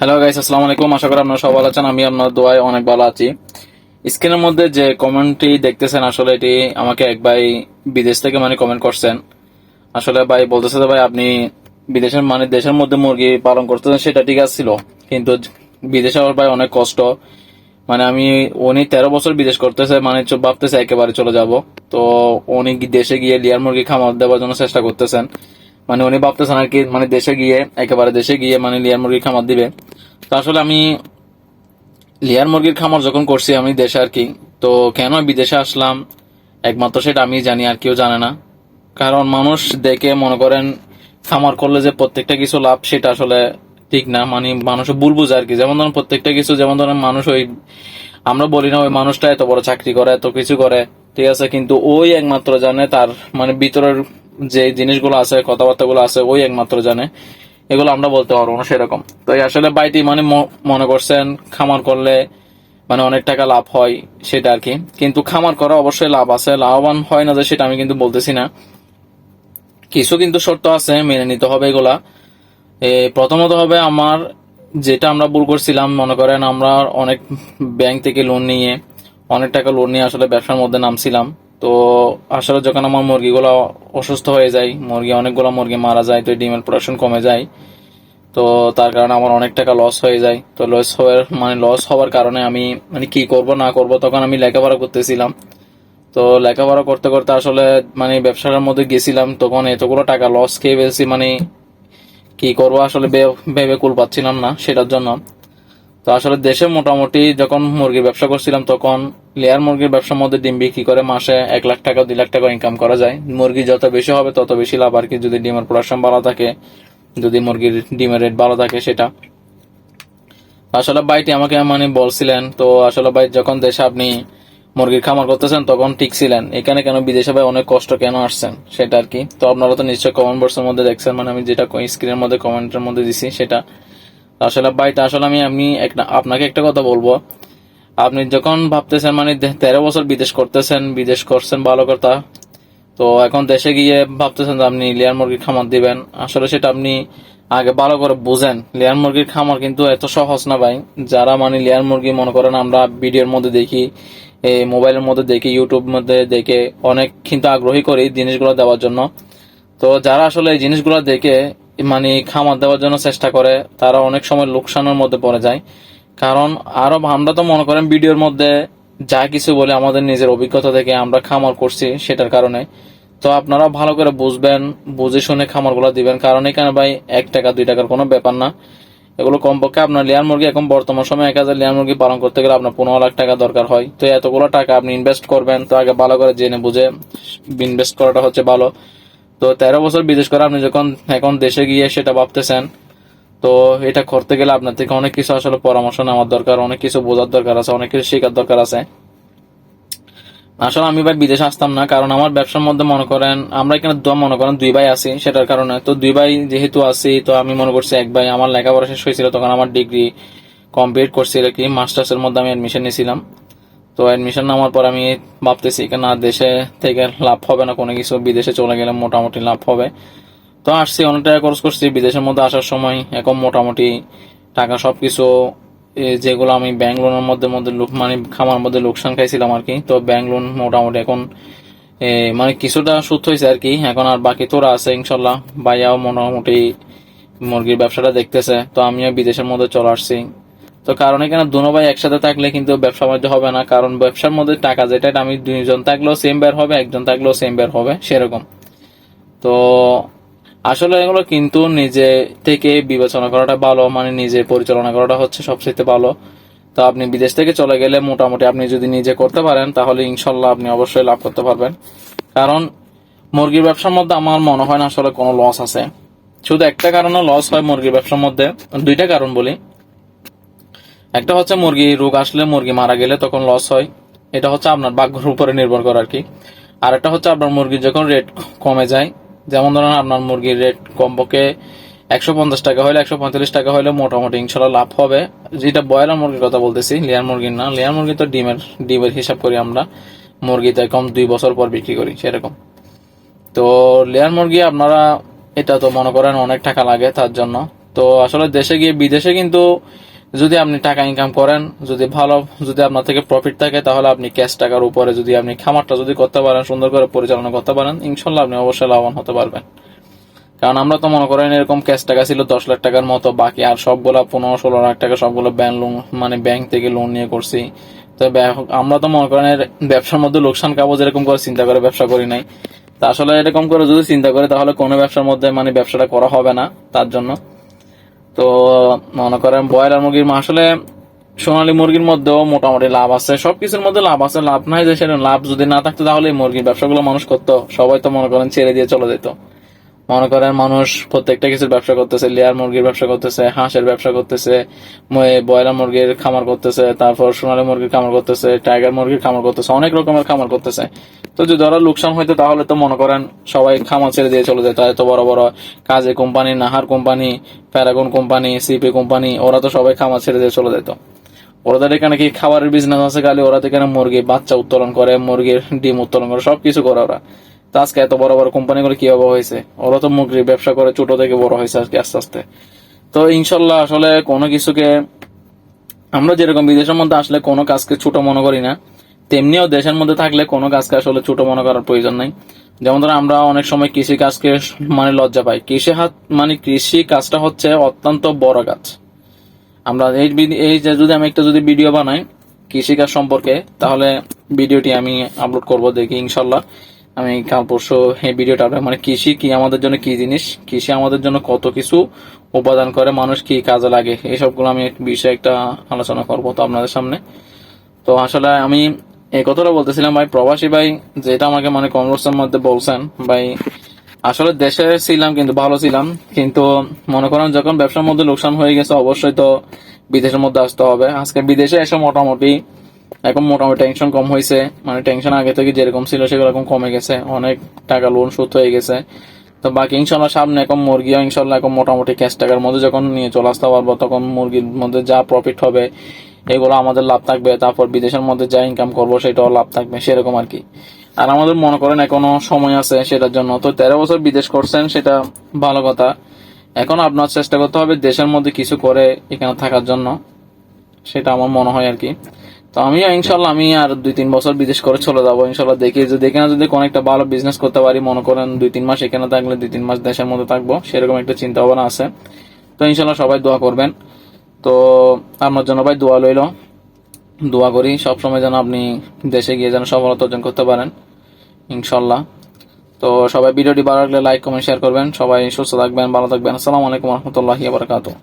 Hello guys আসসালামু আলাইকুম। আশা করি আপনারা সবাই ভালো আছেন। আমি আপনার দোয়ায় অনেক ভালো আছি। স্ক্রিনের মধ্যে যে কমেন্টটি দেখতেছেন, আসলে এটি আমাকে এক ভাই বিদেশ থেকে মানে কমেন্ট করছেন। আসলে ভাই বলতেছে ভাই, আপনি বিদেশের মানে দেশের মধ্যে মুরগি পালন করতেছেন, সেটা ঠিক ছিল। কিন্তু বিদেশে আবার ভাই অনেক কষ্ট। মানে আমি, উনি তেরো বছর বিদেশ করতেছে মানে ভাবতেছে একেবারে চলে যাব। তো উনি দেশে গিয়ে লিয়ার মুরগি খামার দেওয়ার জন্য চেষ্টা করতেছেন। মানে উনি ভাবতেছেন আর কি মানে দেশে গিয়ে, একেবারে দেশে গিয়ে মানে লিয়ার মুরগির খামার দিবে। তো আসলে আমি লিয়ার মুরগির খামার যখন করছি আমি দেশে আর কি, তো কেন বিদেশে আসলাম? একমাত্র সেটা আমি জানি, আর কেউ জানে না। কারণ মানুষ দেখে মনে করেন, খামার করলে যে প্রত্যেকটা কিছু লাভ সেটা আসলে ঠিক না মানে মানুষ ভুল বুঝে আর কি। যেমন ধরেন, প্রত্যেকটা কিছু, যেমন ধরেন মানুষ ওই, আমরা বলি না ওই মানুষটা এত বড় চাকরি করে, এত কিছু করে, ঠিক আছে, কিন্তু ওই একমাত্র জানে তার মানে ভিতরের যে জিনিসগুলো আছে, কথাবার্তাগুলো আছে, ওই একমাত্র জানে। এগুলো আমরা বলতে পারব না সেরকম। তো আসলে বাইটি মানে মনে করছেন খামার করলে মানে অনেক টাকা লাভ হয় সেটা আর কি। কিন্তু খামার করা অবশ্যই লাভ আছে। লাভবান হয় না যে সেটা আমি কিন্তু বলতেছি না। কিছু কিন্তু শর্ত আছে, মেনে নিতে হবে এগুলা। প্রথমত হবে আমার যেটা আমরা ভুল করছিলাম, মনে করেন আমরা অনেক ব্যাংক থেকে লোন নিয়ে, অনেক টাকা লোন নিয়ে আসলে ব্যবসার মধ্যে নামছিলাম। তো আসলে যখন আমার মুরগিগুলো অসুস্থ হয়ে যায়, মুরগি অনেকগুলো মুরগি মারা যায়, তো ডিমের প্রোডাকশন কমে যায়। তো তার কারণে আমার অনেক টাকা লস হয়ে যায়। তো লস হওয়ার মানে লস হওয়ার কারণে আমি মানে কি করব, না করব, তখন আমি লেখাপড়া করতেছিলাম। তো লেখাপড়া করতে করতে আসলে মানে ব্যবসার মধ্যে গেছিলাম, তখন এতগুলো টাকা লস খেয়ে ফেলছি মানে কি করব, আসলে ভেবে কুল পাচ্ছিলাম না, সেটার জন্য। তো আসলে দেশে মোটামুটি যখন মুরগির ব্যবসা করছিলাম, তখন লেয়ার মুরগির ব্যবসার মধ্যে ডিম বিক্রি করে মাসে এক লাখ টাকা, দুই লাখ টাকা ইনকাম করা যায়। মুরগি যত বেশি হবে, তত বেশি লাভ আর কি। যদি ডিমের প্রোডাকশন ভালো থাকে, যদি মুরগির ডিমের রেট ভালো থাকে সেটা। আসলে ভাইটি আমাকে মানে বলছিলেন, তো আসলে ভাই, যখন দেশে আপনি মুরগির খামার করতেছেন, তখন ঠিক ছিলেন। এখানে কেন বিদেশে ভাই অনেক কষ্ট কেন আসছেন? সেটা আর কি। তো আপনারা তো নিশ্চয়ই কমেন্ট বক্সের মধ্যে দেখছেন মানে আমি যেটা স্ক্রিনের মধ্যে কমেন্টের মধ্যে দিছি, সেটা আসলে ভাইটা আসলে আমি আমি আপনাকে একটা কথা বলব। আপনি যখন ভাবতেছেন মানে তেরো বছর বিদেশ করতেছেন, বিদেশ করছেন ভালো কথা, তো এখন দেশে গিয়ে ভাবতেছেন যে আপনি লেয়ার মুরগির খামার দিবেন। আসলে সেটা আপনি আগে ভালো করে বুঝেন। লেয়ার মুরগির খামার কিন্তু এত সহজ না ভাই। যারা মানে লেয়ার মুরগি মনে করেন, আমরা ভিডিওর মধ্যে দেখি এই মোবাইলের মধ্যে দেখি, ইউটিউব মধ্যে দেখে অনেক কিন্তু আগ্রহী করি জিনিসগুলো দেওয়ার জন্য। তো যারা আসলে এই জিনিসগুলো দেখে মানে খামার দেওয়ার জন্য চেষ্টা করে, তারা অনেক সময় লোকসানের মধ্যে পড়ে যায়। কারণ আরও আমরা তো মনে করেন ভিডিওর মধ্যে যা কিছু বলে আমাদের নিজের অভিজ্ঞতা থেকে আমরা খামার করছি সেটার কারণে। তো আপনারা ভালো করে বুঝবেন, বুঝে শুনে খামারগুলো দিবেন। কারণ এখানে ভাই এক টাকা, দুই টাকার কোনো ব্যাপার না। এগুলো কমপক্ষে আপনার লেয়ার মুরগি এখন বর্তমান সময় এক হাজার লেয়ার মুরগি পালন করতে গেলে আপনার পনেরো লাখ টাকা দরকার হয়। তো এতগুলো টাকা আপনি ইনভেস্ট করবেন, তো আগে ভালো করে জেনে বুঝে ইনভেস্ট করাটা হচ্ছে ভালো। তো তেরো বছর বিদেশ করে আপনি যখন এখন দেশে গিয়ে সেটা ভাবতেছেন, তো এটা করতে গেলে আপনার থেকে অনেক কিছু আসলে পরামর্শ নেওয়ার দরকার, অনেক কিছু বোঝার দরকার আছে, অনেক কিছু শেখার দরকার আছে। আসলে আমি ভাই বিদেশে আসতাম না, কারণ আমার ব্যবসার মধ্যে মনে করেন, আমরা এখানে দু- মনে করেন দুই ভাই আছি সেটার কারণে। তো দুই ভাই যেহেতু আছি, তো আমি মনে করছি এক ভাই আমার লেখাপড়া শেষ হয়েছিল, তখন আমার ডিগ্রি কমপ্লিট করছিল কি মাস্টার্স এর মধ্যে আমি অ্যাডমিশন নিয়েছিলাম। তো অ্যাডমিশন নেওয়ার পর আমি ভাবতেছি আর দেশে থেকে লাভ হবে না কোনো কিছু বিদেশে চলে গেলে মোটামুটি লাভ হবে। তো আসছি অনেক টাকা খরচ করছি বিদেশের মধ্যে আসার সময় এখন মোটামুটি টাকা সবকিছু এ, যেগুলো আমি ব্যাংক লোনের মধ্যে মধ্যে লোক- মানে খামার মধ্যে লোকসান খাইছিলাম আর কি। তো ব্যাংক লোন মোটামুটি এখন মানে কিছুটা সুস্থ হয়েছে আর কি। এখন আর বাকি তোরা আছে ইনশাল্লাহ। ভাইয়াও মোটামুটি মুরগির ব্যবসাটা দেখতেছে। তো আমিও বিদেশের মধ্যে চলে আসছি। তো কারণ এখানে দুনো ভাই একসাথে থাকলে কিন্তু ব্যবসা বাণিজ্য হবে না, কারণ ব্যবসার মধ্যে টাকা যেটা আমি দুইজন থাকলেও সেম বের হবে, একজন থাকলেও সেম বের হবে, সেরকম। তো আসলে এগুলো কিন্তু নিজে থেকে বিবেচনা করাটা ভালো মানে নিজে পরিচালনা করাটা হচ্ছে সবচেয়ে ভালো। তো আপনি বিদেশ থেকে চলে গেলে মোটামুটি আপনি যদি নিজে করতে পারেন, তাহলে ইনশাল্লাহ আপনি অবশ্যই লাভ করতে পারবেন। কারণ মুরগির ব্যবসার মধ্যে আমার মনে হয় না আসলে কোনো লস আছে। শুধু একটা কারণে লস হয় মুরগির ব্যবসার মধ্যে, দুইটা কারণ বলি। একটা হচ্ছে মুরগি রোগ আসলে মুরগি মারা গেলে তখন লস হয়। এটা হচ্ছে আপনার ভাগ্যের উপরে নির্ভর করে আর কি আর একটা হচ্ছে আপনার মুরগির যখন রেট কমে যায়, যেমন ধরেন আপনার মুরগির রেট কমপক্ষে একশো পঞ্চাশ টাকা হলে একশো পঁয়তাল্লিশ টাকা হলে মোটামুটি ইনশাল্লাহ লাভ হবে। যেটা ব্রয়লার মুরগির কথা বলতেছি লেয়ার মুরগির না। লেয়ার মুরগি তো ডিমের ডিমের হিসাব করি আমরা। মুরগিতে কম দুই বছর পর বিক্রি করি, সেরকম। তো লেয়ার মুরগি আপনারা, এটা তো মনে করেন অনেক টাকা লাগে তার জন্য। তো আসলে দেশে গিয়ে বিদেশে কিন্তু যদি আপনি টাকা ইনকাম করেন, যদি ভালো, যদি আপনার থেকে প্রফিট থাকে, তাহলে আপনি ক্যাশ টাকার উপরে যদি আপনি খামারটা যদি করতে পারেন, সুন্দর করে পরিচালনা করতে পারেন, ইনশাল্লাহ আপনি অবশ্যই লাভবান হতে পারবেন। কারণ আমরা তো মনে করেন এরকম ক্যাশ টাকা ছিল দশ লাখ টাকার মতো, বাকি আর সবগুলো পনেরো, ষোলো লাখ টাকা সবগুলো ব্যাংক লোন মানে ব্যাংক থেকে লোন নিয়ে করছি। তো আমরা তো মনে করেন ব্যবসার মধ্যে লোকসান খাব যেরকম করে চিন্তা করে ব্যবসা করি নাই। তা আসলে এরকম করে যদি চিন্তা করে, তাহলে কোনো ব্যবসার মধ্যে মানে ব্যবসাটা করা হবে না, তার জন্য। তো, মনে করেন ব্রয়লার মুরগির আসলে সোনালী মুরগির মধ্যেও মোটামুটি লাভ আছে। সবকিছুর মধ্যে লাভ আছে, লাভ নাই যে সেটা লাভ যদি না থাকতো তাহলে মুরগির ব্যবসাগুলো মানুষ করতো। সবাই তো মনে করেন ছেড়ে দিয়ে চলে যেত। মনে করেন মানুষ প্রত্যেকটা কিছুর ব্যবসা করতেছে, লেয়ার মুরগির ব্যবসা করতেছে, হাঁসের ব্যবসা করতেছে ব্রয়লার মুরগির খামার করতেছে, তারপর সোনালী মুরগির খামার করতেছে, টাইগার মুরগির খামার করতেছে, অনেক রকমের খামার করতেছে। তো যদি ওরা লোকসান হইতো তাহলে তো মনে করেন সবাই খামার ছেড়ে দিয়ে চলে যেত, এত বড় বড় কাজে company, Nahar company, Paragon company, CP company, ওরা তো সবাই খামার ছেড়ে দিয়ে চলে যেত। ওদের এখানে কি খাবারের বিজনেস আছে খালি? ওরা তো এখানে মুরগি বাচ্চা উত্তোলন করে, মুরগির ডিম উত্তোলন করে, সবকিছু করে ওরা। তো আজকে এত বড় বড় কোম্পানিগুলো কীভাবে হয়েছে? ওরা তো মুরগির ব্যবসা করে ছোট থেকে বড় হয়েছে আজকে আস্তে আস্তে। তো ইনশাল্লাহ আসলে কোনো কিছুকে আমরা যেরকম বিদেশের মধ্যে আসলে কোনো কাজকে ছোট মনে করি না, তেমনিও দেশের মধ্যে থাকলে কোনো কাজকে আসলে ছোট মনে করার প্রয়োজন নাই। যেমন ধরো আমরা অনেক সময় কৃষি কাজকে মানে লজ্জা পাই। কৃষি হাত মানে কৃষি কাজটা হচ্ছে অত্যন্ত বড় কাজ। আমরা এই এই যে যদি আমি একটা যদি ভিডিও বানাই কৃষিকাজ সম্পর্কে, তাহলে ভিডিওটি আমি আপলোড করব দেখি ইনশাল্লাহ। আমি পরশু এই ভিডিওটা upload- মানে কৃষি কি আমাদের জন্য কি জিনিস? কৃষি আমাদের জন্য কত কিছু উপাদান করে, মানুষ কি কাজে লাগে? এইসবগুলো আমি বিষয়ে একটা আলোচনা করব তো আপনাদের সামনে। তো আসলে আমি এই কথাটা বলতেছিলাম, ভাই, প্রবাসী ভাই যেটা আমাকে মানে কনভার্সের মধ্যে বলছেন, ভাই, আসলে দেশে ছিলাম কিন্তু, ভালো ছিলাম, কিন্তু মনে করেন যখন ব্যবসার মধ্যে লোকসান হয়ে গেছে, অবশ্যই তো বিদেশের মধ্যে আসতে হবে। আজকে বিদেশে এসে মোটামুটি এখন মোটামুটি টেনশন কম হয়েছে। মানে টেনশন আগে থেকে যেরকম ছিল এখন কমে গেছে। অনেক টাকা লোন শোধ হয়ে গেছে। তো বাকি ইনশাল্লাহ সামনে এখন মুরগিও ইনশাল্লাহ এখন মোটামুটি ক্যাশ টাকার মধ্যে যখন নিয়ে চলে আসতে পারব, তখন মুরগির মধ্যে যা প্রফিট হবে, এগুলো আমাদের লাভ থাকবে। তারপর বিদেশের মধ্যে যা ইনকাম করব, সেটাও লাভ থাকবে। সেরকম আর কি। আর আমাদের মনে করেন এখনও সময় আছে সেটার জন্য। তো তেরো বছর বিদেশ করছেন, সেটা ভালো কথা। এখন আপনার চেষ্টা করতে হবে দেশের মধ্যে কিছু করে এখানে থাকার জন্য। সেটা আমার মনে হয় আর কি। তো আমি ইনশাল্লাহ আমি আর দুই তিন বছর বিদেশ করে চলে যাব ইনশাল্লাহ দেখি যদি এখানে যদি কোনো একটা ভালো বিজনেস করতে পারি, মনে করেন দুই তিন মাস এখানে থাকলে দুই তিন মাস দেশের মধ্যে থাকব, সেরকম একটা চিন্তা ভাবনা আছে। তো ইনশাল্লাহ সবাই দোয়া করবেন। তো আপনার জন্য ভাই দোয়া লইল দোয়া করি সবসময় যেন আপনি দেশে গিয়ে যেন সফলতা অর্জন করতে পারেন ইনশাল্লাহ তো সবাই ভিডিওটি ভালো লাগলে লাইক কমেন্ট শেয়ার করবেন। সবাই সুস্থ থাকবেন, ভালো থাকবেন। আসসালামু আলাইকুম রহমতুল্লাহি বারকাতুহ।